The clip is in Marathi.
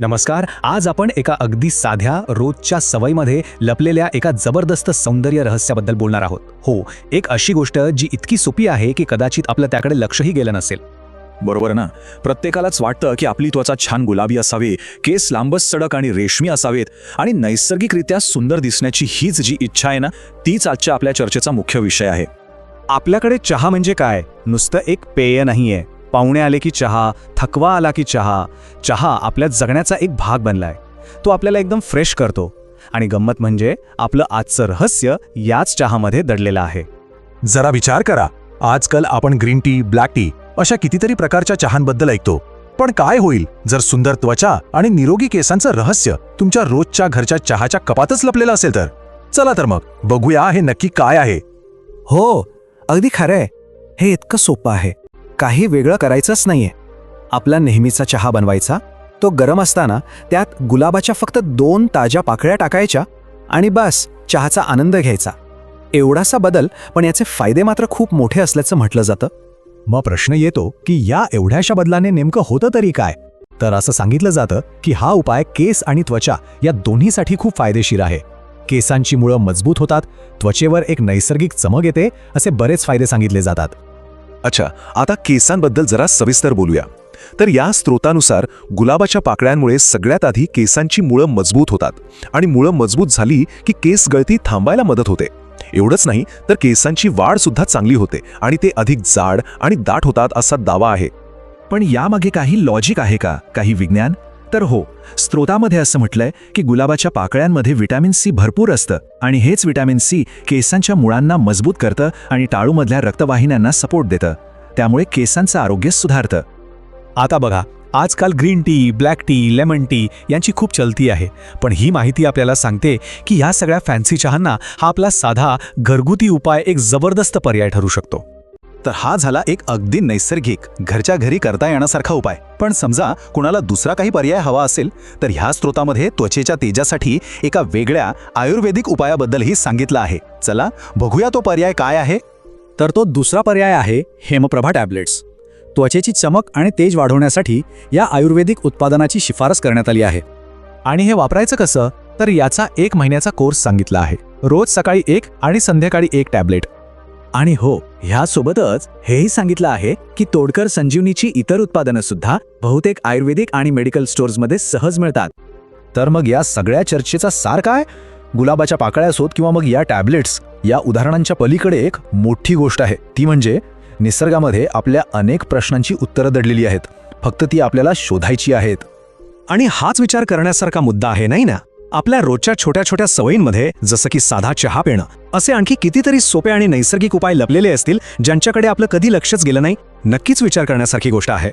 नमस्कार आज आपण एका अगदी साध्या रोजच्या सवयीमध्ये लपलेल्या एका जबरदस्त सौंदर्य रहस्याबद्दल बोलणार आहोत. हो एक अशी गोष्ट जी इतकी सोपी आहे की कदाचित आपलं त्याकडे लक्षही गेलं नसेल. बरोबर ना? प्रत्येकालाच वाटतं की आपली त्वचा छान गुलाबी असावी केस लांबच सडक आणि रेशमी असावेत आणि नैसर्गिकरित्या सुंदर दिसण्याची हीच जी इच्छा आहे ना तीच आजच्या आपल्या चर्चेचा मुख्य विषय आहे. आपल्याकडे चहा म्हणजे काय? नुसतं एक पेय नाहीये. पाहुणे आले की चहा थकवा आला की चहा. चहा आपल्या जगण्याचा एक भाग बनलाय. तो आपल्याला एकदम फ्रेश करतो. आणि गंमत म्हणजे आपलं आजचं रहस्य याच चहामध्ये दडलेलं आहे. जरा विचार करा. आजकाल आपण ग्रीन टी ब्लॅक टी अशा कितीतरी प्रकारच्या चहांबद्दल ऐकतो. पण काय होईल जर सुंदर त्वचा आणि निरोगी केसांचं रहस्य तुमच्या रोजच्या घरच्या चहाच्या कपातच लपलेलं असेल तर? चला तर मग बघूया हे नक्की काय आहे. हो अगदी खरंय हे इतकं सोपं आहे. काही वेगळं करायचंच नाहीये. आपला नेहमीचा चहा बनवायचा तो गरम असताना त्यात गुलाबाच्या फक्त दोन ताज्या पाकळ्या टाकायच्या आणि बस चहाचा आनंद घ्यायचा. एवढासा बदल पण याचे फायदे मात्र खूप मोठे असल्याचं म्हटलं जातं. मग प्रश्न येतो की या एवढ्याशा बदलाने नेमकं होतं तरी काय? तर असं सांगितलं जातं की हा उपाय केस आणि त्वचा या दोन्हीसाठी खूप फायदेशीर आहे. केसांची मुळं मजबूत होतात त्वचेवर एक नैसर्गिक चमक येते असे बरेच फायदे सांगितले जातात. अच्छा आता केसांबद्दल जरा सविस्तर बोलूया. तर या स्रोतानुसार गुलाबाच्या पाकळ्यांमुळे सगळ्यात आधी केसांची मुळं मजबूत होतात आणि मुळं मजबूत झाली की केस गळती थांबायला मदत होते. एवढंच नाही तर केसांची वाढ सुद्धा चांगली होते आणि ते अधिक जाड आणि दाट होतात असा दावा आहे. पण यामागे काही लॉजिक आहे का? काही विज्ञान? तर हो स्त्रोतामध्ये असं म्हटलंय की गुलाबाच्या पाकळ्यांमध्ये व्हिटॅमिन सी भरपूर असतं आणि हेच व्हिटॅमिन सी केसांच्या मुळांना मजबूत करतं आणि टाळूमधल्या रक्तवाहिन्यांना सपोर्ट देतं. त्यामुळे केसांचं आरोग्य सुधारतं. आता बघा आजकाल green tea black tea lemon tea यांची खूप चलती आहे पण ही माहिती आपल्याला सांगते की ह्या सगळ्या फॅन्सी चहांना हा आपला साधा घरगुती उपाय एक जबरदस्त पर्याय ठरू शकतो. तर हा झाला एक अगदी नैसर्गिक घरच्या घरी करता येण्यासारखा उपाय. पण समजा कुणाला दुसरा काही पर्याय हवा असेल तर ह्या स्रोतामध्ये त्वचेच्या तेजासाठी एका वेगळ्या आयुर्वेदिक उपायाबद्दलही सांगितलं आहे. चला बघूया तो पर्याय काय आहे. तर तो दुसरा पर्याय आहे हेमप्रभा टॅबलेट्स. त्वचेची चमक आणि तेज वाढवण्यासाठी या आयुर्वेदिक उत्पादनाची शिफारस करण्यात आली आहे. आणि हे वापरायचं कसं? तर याचा एक महिन्याचा कोर्स सांगितला आहे. रोज सकाळी एक आणि संध्याकाळी एक टॅबलेट. आणि हो ह्यासोबतच हेही सांगितलं आहे की तोडकर संजीवनीची इतर उत्पादनं सुद्धा बहुतेक आयुर्वेदिक आणि मेडिकल स्टोअर्समध्ये सहज मिळतात. तर मग या सगळ्या चर्चेचा सार काय? गुलाबाच्या पाकळ्या असोत किंवा मग या टॅबलेट्स या उदाहरणांच्या पलीकडे एक मोठी गोष्ट आहे. ती म्हणजे निसर्गामध्ये आपल्या अनेक प्रश्नांची उत्तरं दडलेली आहेत. फक्त ती आपल्याला शोधायची आहेत. आणि हाच विचार करण्यासारखा मुद्दा आहे नाही ना? आपल्या रोजच्या छोट्या छोट्या सवयींमध्ये जसं की साधा चहा पिणं असे आणखी कितीतरी सोपे आणि नैसर्गिक उपाय लपलेले असतील ज्यांच्याकडे आपलं कधी लक्षच गेलं नाही? नक्कीच विचार करण्यासारखी गोष्ट आहे.